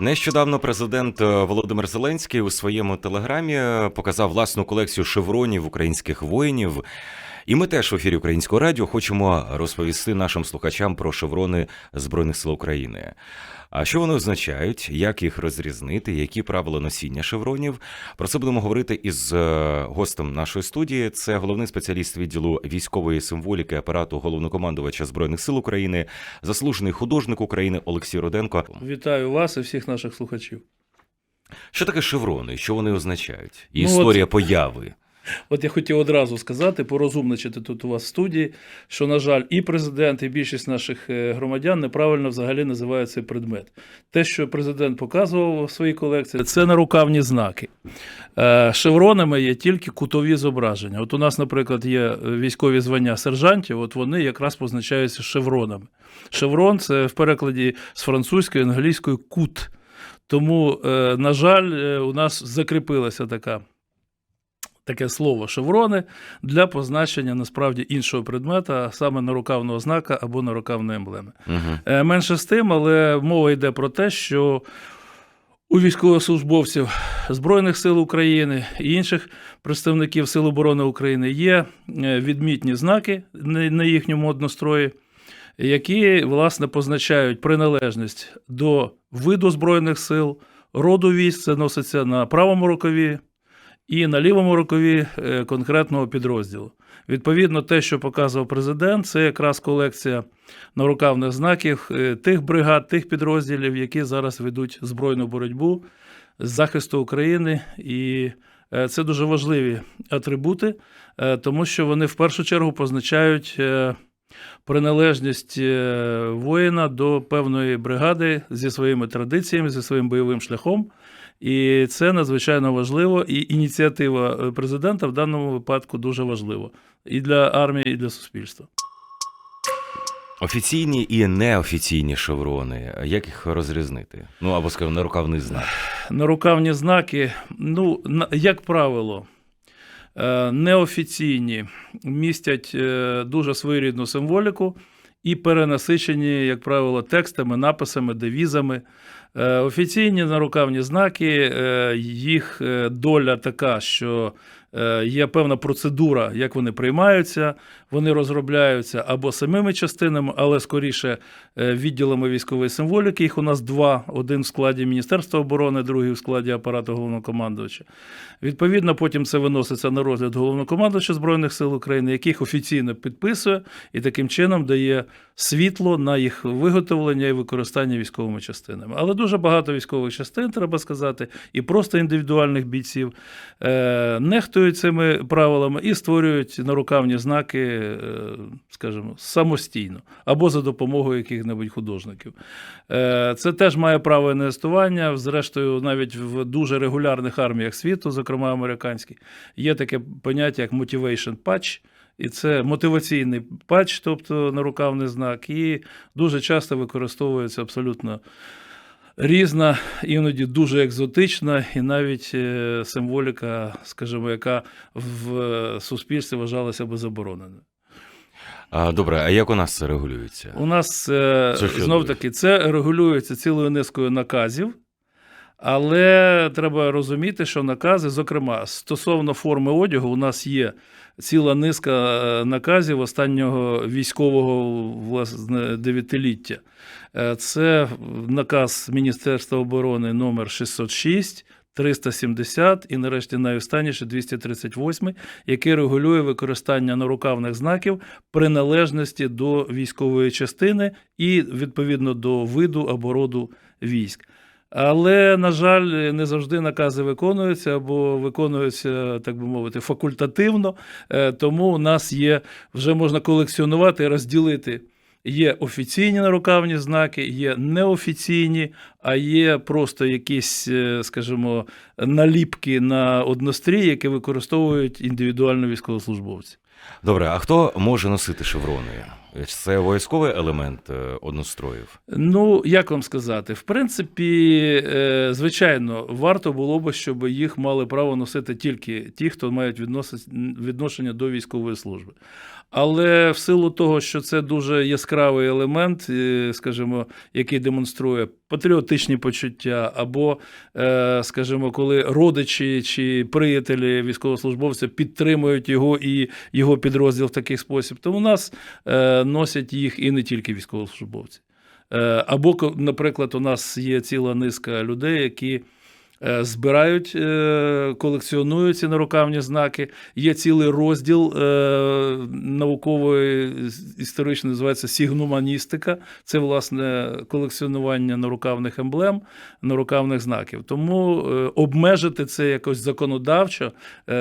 Нещодавно президент е, Володимир Зеленський у своєму телеграмі е, показав власну колекцію шевронів українських воїнів. І ми теж в ефірі Українського радіо хочемо розповісти нашим слухачам про шеврони Збройних сил України. А що вони означають, як їх розрізнити, які правила носіння шевронів? Про це будемо говорити із е, гостем нашої студії. Це головний спеціаліст відділу військової символіки апарату головнокомандувача збройних сил України, заслужений художник України Олексій Руденко. Вітаю вас і всіх наших слухачів. Що таке шеврони? Що вони означають? І Ну, от- історія появи. От я хотів одразу сказати, порозумничати тут у вас в студії, що, на жаль, і президент, і більшість наших е, громадян неправильно взагалі називають цей предмет. Те, що президент показував в своїй колекції, це нарукавні знаки. Е, Шевронами є тільки кутові зображення. От у нас, наприклад, є е, військові звання сержантів, от вони якраз позначаються шевронами. Шеврон це в перекладі з французької, англійської кут. Тому, на жаль, у нас закріпилася така таке слово шеврони для позначення насправді іншого предмета, саме нарукавного знака або нарукавної емблеми. Угу. Менше з тим, але мова йде про те, що у військовослужбовців Збройних сил України і інших представників Сил оборони України є е, відмітні знаки на на їхньому однострої, які власне позначають приналежність до виду збройних сил, роду військ, це носиться на правому рукаві і на лівому рукаві е, конкретного підрозділу. Відповідно, те, що показував президент, це якраз колекція нарукавних знаків е, тих бригад, тих підрозділів, які зараз ведуть збройну боротьбу з захисту України. І е, це дуже важливі атрибути, тому що вони в першу чергу позначають приналежність воїна до певної бригади зі своїми традиціями, зі своїм бойовим шляхом. І це надзвичайно важливо. І ініціатива е, президента в даному випадку дуже важлива і для армії, і для суспільства. Офіційні і неофіційні шеврони. Як їх розрізнити? Ну або скажімо, нарукавний знак. Нарукавні знаки, ну, як правило, е, неофіційні містять е, дуже своєрідну символіку і перенасичені, як правило, текстами, написами, девізами. Е, Офіційні нарукавні знаки, е, їх е, доля така, що є певна процедура, як вони приймаються, вони розробляються або самими частинами, але скоріше е, відділами військової символіки. Їх у нас два: один в складі Міністерства оборони, другий в складі апарату головнокомандувача. Відповідно, потім це виноситься на розгляд головнокомандувача Збройних сил України, яких офіційно підписує і таким чином дає світло на їх виготовлення і використання військовими частинами. Але дуже багато військових частин, треба сказати, і просто індивідуальних бійців е, нехтують цими правилами і створюють нарукавні знаки, е, скажімо, самостійно або за допомогою яких-небудь художників. Е, Це теж має право інвестування. Зрештою, навіть в дуже регулярних арміях світу, зокрема американських, є таке поняття як motivation patch. І це мотиваційний патч, тобто нарукавний знак, і дуже часто використовується абсолютно різна, іноді дуже екзотична, і навіть е, символіка, скажімо, яка в суспільстві вважалася би забороненою. А, добре, а як у нас це регулюється? У нас е, знов таки це регулюється цілою низкою наказів. Але треба розуміти, що накази, зокрема, стосовно форми одягу, у нас є ціла низка е, наказів останнього військового власне дев'ятиліття. Е, Це наказ Міністерства оборони номер 606, 370 і, нарешті, найостанніше 238, який регулює використання нарукавних знаків приналежності до військової частини і відповідно до виду або роду військ. Але, на жаль, не завжди накази виконуються або виконуються, так би мовити, факультативно. Е, Тому у нас є вже можна колекціонувати і розділити. Є офіційні нарукавні знаки, є неофіційні, а є просто якісь, е, скажімо, наліпки на однострій, які використовують індивідуально військовослужбовці. Добре, а хто може носити шеврони? Це обов'язковий елемент е, одностроїв. Ну, як вам сказати, в принципі, е, звичайно, варто було б, щоб їх мали право носити тільки ті, хто мають відношення до військової служби. Але в силу того, що це дуже яскравий елемент, е, скажімо, який демонструє патріотичні почуття, або, скажімо, коли родичі чи приятелі військовослужбовця підтримують його і його підрозділ в такий спосіб, то у нас носять їх і не тільки військовослужбовці. Е, Або, наприклад, у нас є ціла низка людей, які е, збирають, е, колекціонують ці нарукавні знаки. Є цілий розділ наукової історичної, називається сігнуманістика. Це, власне, колекціонування нарукавних емблем, нарукавних знаків. Тому обмежити це якось законодавчо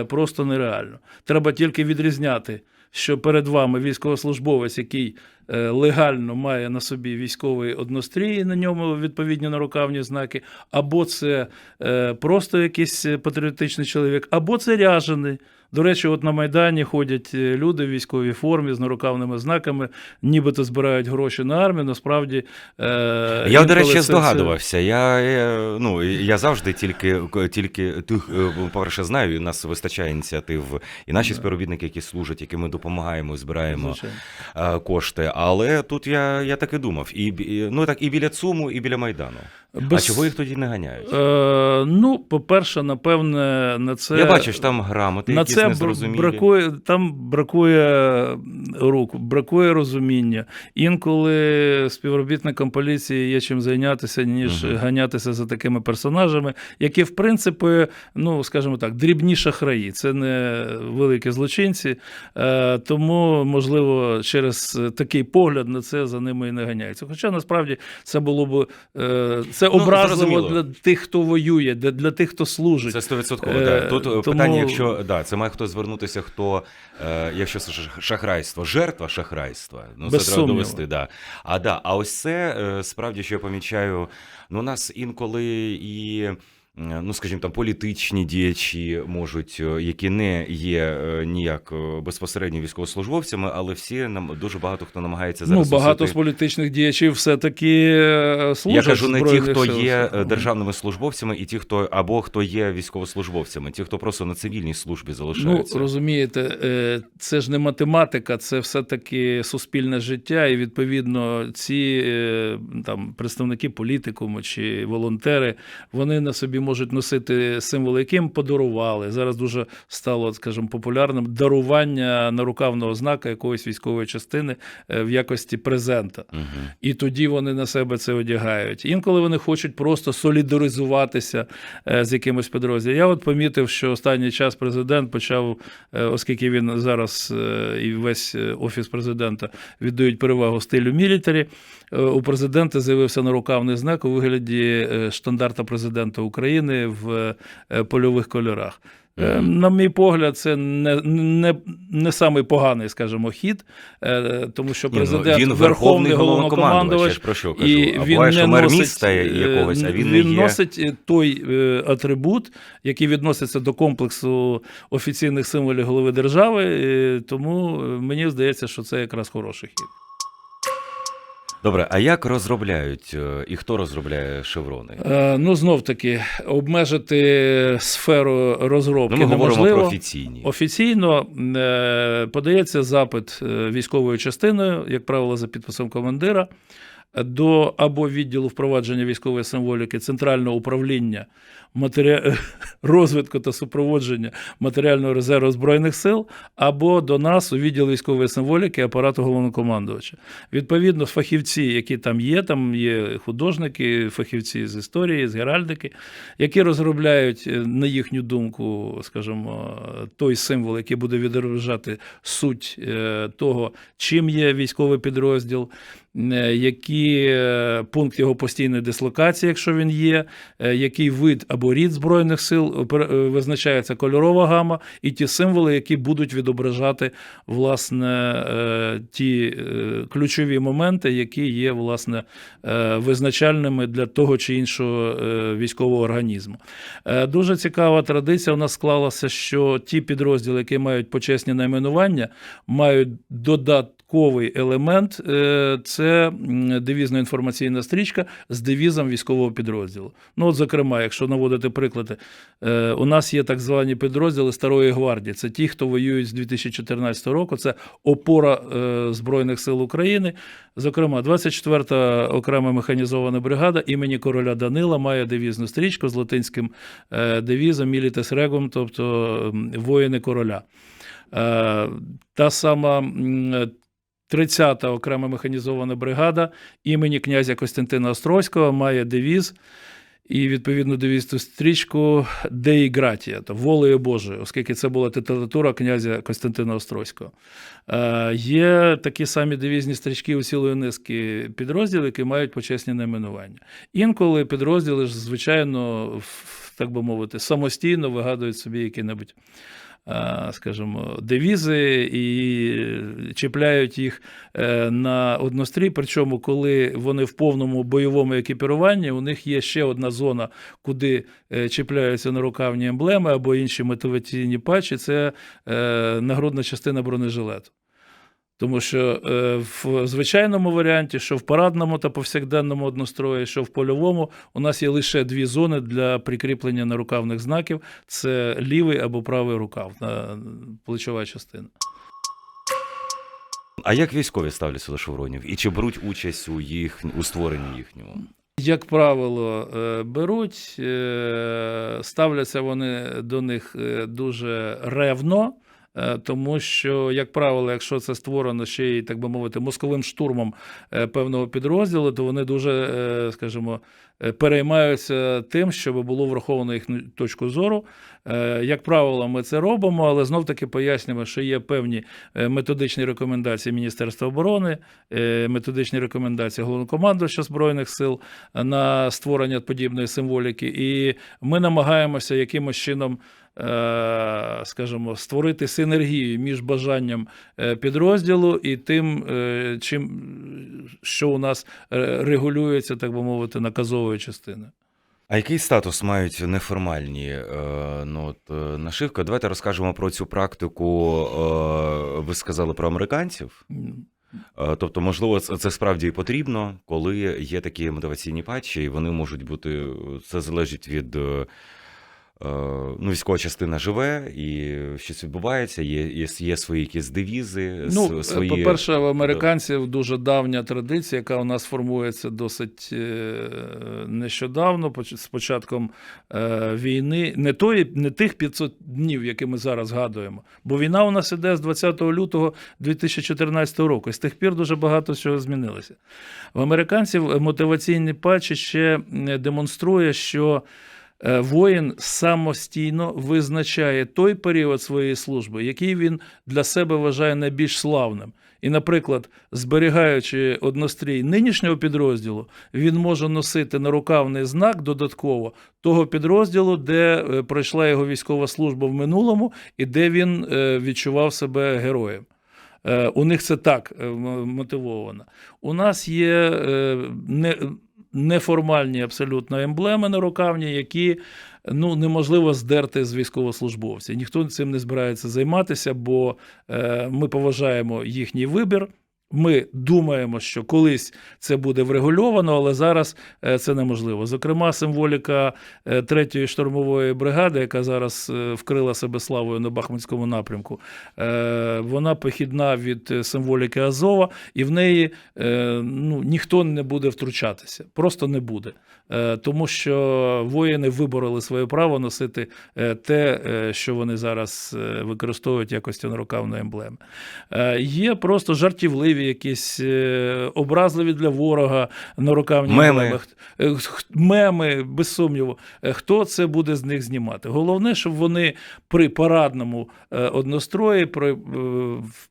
просто нереально. Треба тільки відрізняти що перед вами військовослужбовець, який легально має на собі військовий однострій, і на ньому відповідні нарукавні знаки, або це е, просто якийсь патріотичний чоловік, або це ряжений. До речі, от на Майдані ходять е, люди в військовій формі з нарукавними знаками, нібито збирають гроші на армію. Насправді е, Я, до речі, це- здогадувався. Я, е, ну, я завжди тільки, тільки тих, е, по-перше, знаю, і у нас вистачає ініціатив, і наші співробітники, які служать, які ми допомагаємо, збираємо звичайно. е, кошти. Але тут я, я так і думав. І, ну, так, і біля ЦУМу, і біля Майдану. А чого їх тоді не ганяють? Е, ну, по-перше, напевне, на це Я бачу, що там грамоти на якісь це незрозумілі. бракує, там бракує рук, бракує розуміння. Інколи співробітникам поліції є чим зайнятися, ніж Мгм. ганятися за такими персонажами, які, в принципі, ну скажімо так, дрібні шахраї. Це не великі злочинці. Е, тому, можливо, через такий погляд на це за ними і не ганяються. Хоча насправді це було б е, це образливо ну, для тих, хто воює, для, для тих, хто служить. Це 100%. Е, да. Тут е, тому- питання, якщо да, це має хто звернутися, хто, е, якщо це шах- шахрайство, жертва шахрайства, ну Без це треба довести. Да. А да, а ось це е, справді, що я помічаю, ну у нас інколи і. Е, Ну, скажімо, там політичні діячі можуть, е, які не є е, ніяк безпосередньо військовослужбовцями, але всі нам дуже багато хто намагається Ну, зараз. багато з політичних діячів все-таки е, служать. я кажу не ті, хто Сил. є державними службовцями, і ті, хто або хто є військовослужбовцями, ті, хто просто на цивільній службі Ну, залишаються. розумієте, це ж не математика, це все-таки суспільне життя, і відповідно ці там представники політикуму чи волонтери вони на собі можуть носити символи, які їм подарували. Зараз дуже стало, скажімо, популярним дарування нарукавного знака якоїсь військової частини е, в якості презента. Мгм. І тоді вони на себе це одягають. Інколи вони хочуть просто солідаризуватися е, з якимось підрозділом. Я от помітив, що останній час президент почав, е, оскільки він зараз і весь офіс президента віддають перевагу стилю мілітарі. Е, У президента з'явився нарукавний знак у вигляді е, штандарта президента України в е, польових кольорах. Е, На мій погляд, це не, не, не самий поганий, скажімо, хід, е, тому що ну, президент він верховний головнокомандувач, про що кажу. і а він буває, не мер носить, міста е, якогось, а він, він не є. носить е, той е, атрибут, який відноситься до комплексу офіційних символів голови держави. е, Тому е, мені здається, що це якраз хороший хід. Добре, а як розробляють е, і хто розробляє шеврони? Е, Ну, знов таки, обмежити сферу розробки Ну, ми говоримо неможливо. про офіційні. Офіційно е, подається запит е, військовою частиною, як правило, за підписом командира, до або відділу впровадження військової символіки Центрального управління матері... розвитку та супроводження матеріального резерву Збройних сил, або до нас у відділ військової символіки апарату головнокомандувача. Відповідно, фахівці, які там є, там є художники, фахівці з історії, з геральдики, які розробляють, е, на їхню думку, скажімо, той символ, який буде відображати суть е, того, чим є військовий підрозділ, е, е, пункт його постійної дислокації, якщо він є, який вид або рід Збройних сил е, визначається кольорова гама, і ті символи, які будуть відображати власне е, ті е, ключові моменти, які є власне е, визначальними для того чи іншого е, військового організму. Е, Дуже цікава традиція у нас склалася, що ті підрозділи, які мають почесні найменування, мають додатково додатковий елемент е, це м, девізно-інформаційна стрічка з девізом військового підрозділу. Ну, от, зокрема, якщо наводити приклади, е, у нас є так звані підрозділи Старої гвардії. Це ті, хто воюють з 2014 року. Це опора е, Збройних сил України. Зокрема, 24-та окрема механізована бригада імені короля Данила має девізну стрічку з латинським девізом Milites Regum, тобто воїни короля. Та сама 30-та окрема механізована бригада імені князя Костянтина Острозького має девіз. І відповідно девізну стрічку Деї Гратія, то волею Божою, оскільки це була титулатура князя Костянтина Острозького. Е, є такі самі девізні стрічки у цілої низки підрозділів, які мають почесні найменування. Інколи підрозділи ж, звичайно, так би мовити, самостійно вигадують собі які-небудь. Е, Скажімо, девізи і чіпляють їх е, на однострій. Причому, коли вони в повному бойовому екіпіруванні, у них є ще одна зона, куди е, чіпляються нарукавні емблеми або інші мотиваційні патчі, це нагрудна частина бронежилету. Тому що е, в звичайному варіанті, що в парадному та повсякденному однострої, що в польовому, у нас є лише дві зони для прикріплення нарукавних знаків: це лівий або правий рукав, на плечова частина. А як військові ставляться до шевронів? І чи беруть участь у їх у створенні їхнього? Як правило, е, беруть, е, ставляться вони до них е, дуже ревно. Е, Тому що, як правило, якщо це створено ще й, так би мовити, мозковим штурмом е, певного підрозділу, то вони дуже, е, скажімо, переймаються тим, щоб було враховано їхню точку зору. Як правило, ми це робимо, але знов таки пояснюємо, що є певні методичні рекомендації Міністерства оборони, методичні рекомендації Головнокомандувача Збройних сил на створення подібної символіки, і ми намагаємося якимось чином. Е, Скажімо, створити синергію між бажанням е, підрозділу і тим, е, чим що у нас регулюється, так би мовити, наказовою частиною. А який статус мають неформальні ну, от, нашивки? Давайте розкажемо про цю практику. Ви сказали про американців. Тобто, можливо, це справді і потрібно, коли є такі мотиваційні патчі, і вони можуть бути. Це залежить від. Е, е, Ну, військова частина живе, і щось відбувається, є, є, є свої якісь девізи, Ну, свої. по-перше, в американців дуже давня традиція, яка у нас формується досить е, нещодавно, з початком е, війни, не, тої, не тих 500 днів, які ми зараз згадуємо. Бо війна у нас іде з 20 лютого 2014 року. І з тих пір дуже багато чого змінилося. В американців мотиваційні патчі ще е, демонструє, що. Е, Воїн самостійно визначає той період своєї служби, який він для себе вважає найбільш славним. І, наприклад, зберігаючи однострій нинішнього підрозділу, він може носити нарукавний знак додатково того підрозділу, де е, пройшла його військова служба в минулому і де він е, відчував себе героєм. У них це так мотивовано. У нас є не, неформальні абсолютно емблеми на рукавні, які ну, неможливо здерти з військовослужбовців. Ніхто цим не збирається займатися, бо е, ми поважаємо їхній вибір. Ми думаємо, що колись це буде врегульовано, але зараз е, це неможливо. Зокрема, символіка е, третьої штурмової бригади, яка зараз е, вкрила себе славою на Бахмутському напрямку, е, вона похідна від е, символіки Азова, і в неї е, ну, ніхто не буде втручатися. Просто не буде. Е, Тому що воїни вибороли своє право носити е, те, е, що вони зараз е, використовують якості нарукавної емблеми. Е, Є просто жартівливі якісь е, образливі для ворога нарукавні Меми. емблеми. Х- е, Меми, без сумніву. Е, Хто це буде з них знімати? Головне, щоб вони при парадному однострої, при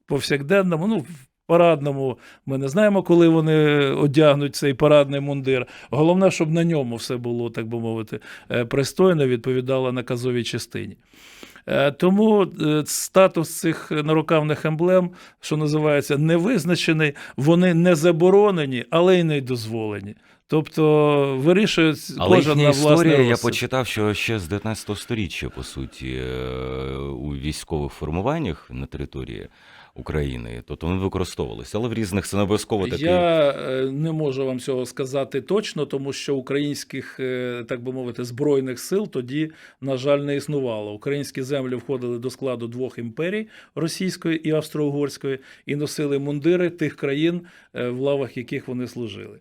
повсякденному, ну, парадному, ми не знаємо, коли вони одягнуть цей парадний мундир. Головне, щоб на ньому все було, так би мовити, пристойно, відповідало наказовій частині. Е, Тому е, статус цих нарукавних емблем, що називається, не визначений, вони не заборонені, але й не дозволені. Тобто вирішують Але кожен їхня на власне історія, я почитав, що ще з 19 сторіччя, по суті, е, у військових формуваннях на території України. Тобто вони використовувалися, але в різних це не обов'язково такий. Я е, не можу вам цього сказати точно, тому що українських, е, так би мовити, збройних сил тоді, на жаль, не існувало. Українські землі входили до складу двох імперій російської і австро-угорської, і носили мундири тих країн, е, в лавах яких вони служили.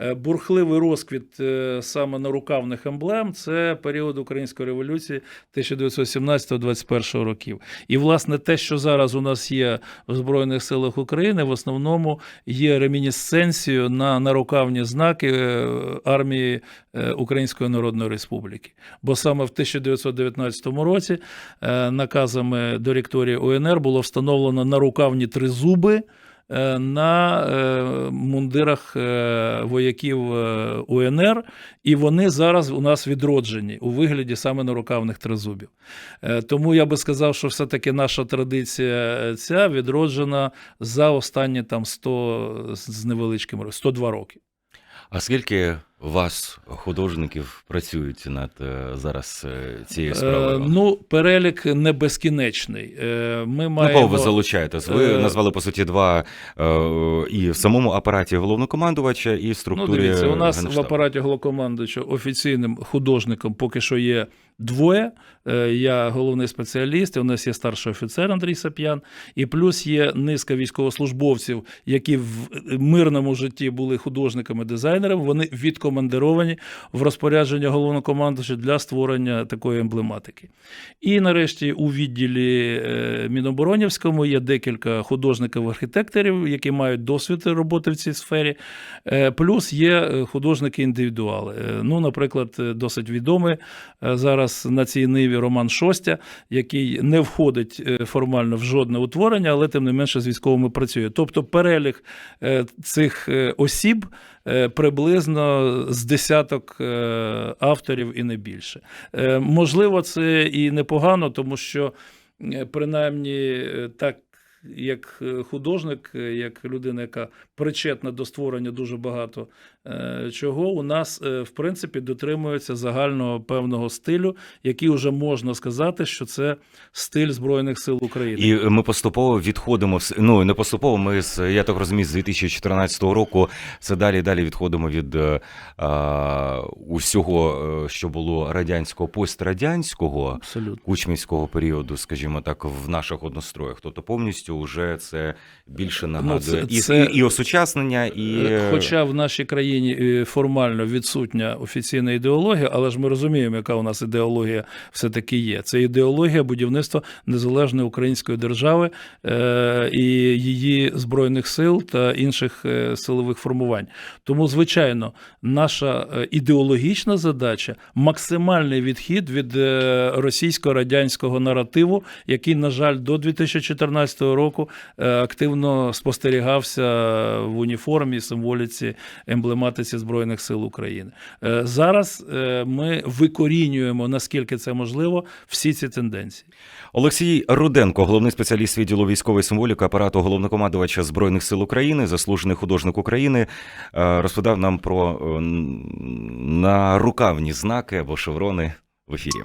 Е, Бурхливий розквіт е, саме нарукавних емблем це період Української революції 1917-21 років. І, власне, те, що зараз у нас є в Збройних силах України, в основному є ремінісценцією на нарукавні знаки е, армії Української Народної Республіки. Бо саме в 1919 році наказами директорії УНР було встановлено нарукавні тризуби на е, мундирах е, вояків е, УНР, і вони зараз у нас відроджені у вигляді саме нарукавних тризубів. Е, Тому я би сказав, що все-таки наша традиція е, ця відроджена за останні там 100 з невеличким ро- 102 роки. А скільки вас, художників, працюють над е, зараз цією цією Е, справою? ну, перелік не безкінечний. Е, Ми Ну, маємо... кого ви залучаєте? Ви Е, назвали по суті два е, і в самому апараті головнокомандувача, і в Ну, структурі. дивіться, у нас в апараті головнокомандувача офіційним художником поки що є двоє. Е, Я головний спеціаліст, у нас є старший офіцер Андрій Сап'ян, і плюс є низка військовослужбовців, які в мирному житті були художниками, дизайнерами. Вони відкомандировані в розпорядження головнокомандуюча для створення такої емблематики. І нарешті у відділі е, Міноборонівському є декілька художників-архітекторів, які мають досвід роботи в цій сфері. Е, Плюс є е, художники-індивідуали. Е, Ну, наприклад, е, досить відомий е, зараз на цій ниві Роман Шостя, який не входить е, формально в жодне утворення, але тим не менше з військовими працює. Тобто перелік е, цих е, осіб приблизно з десяток авторів і не більше. Можливо, це і непогано, тому що принаймні так. Як е, художник, е, як людина, яка причетна до створення дуже багато е, чого, у нас в принципі дотримується загального певного стилю, який вже можна сказати, що це стиль Збройних сил України. І ми поступово відходимо ну не поступово. Ми з я так розумію, з 2014 року це далі далі відходимо від а, усього, що було радянського пострадянського Абсолютно. кучмівського періоду, скажімо так, в наших одностроях. Тобто повністю вже це більше нагадує Ну, це- і, це- і, і осучаснення, і Е, Хоча в нашій країні е, формально відсутня офіційна ідеологія, але ж ми розуміємо, яка у нас ідеологія все-таки є. Це ідеологія будівництва незалежної української держави е, і її збройних сил та інших силових формувань. Тому, звичайно, наша ідеологічна задача максимальний відхід від російсько-радянського наративу, який, на жаль, до 2014 року е, активно спостерігався в уніформі, символіці, емблематиці Збройних сил України. Е, Зараз е, ми викорінюємо, наскільки це можливо, всі ці тенденції. Олексій Руденко, головний спеціаліст відділу військової символіки апарату головнокомандувача збройних сил України, заслужений художник України, розповідав нам про нарукавні знаки або шеврони в ефірі.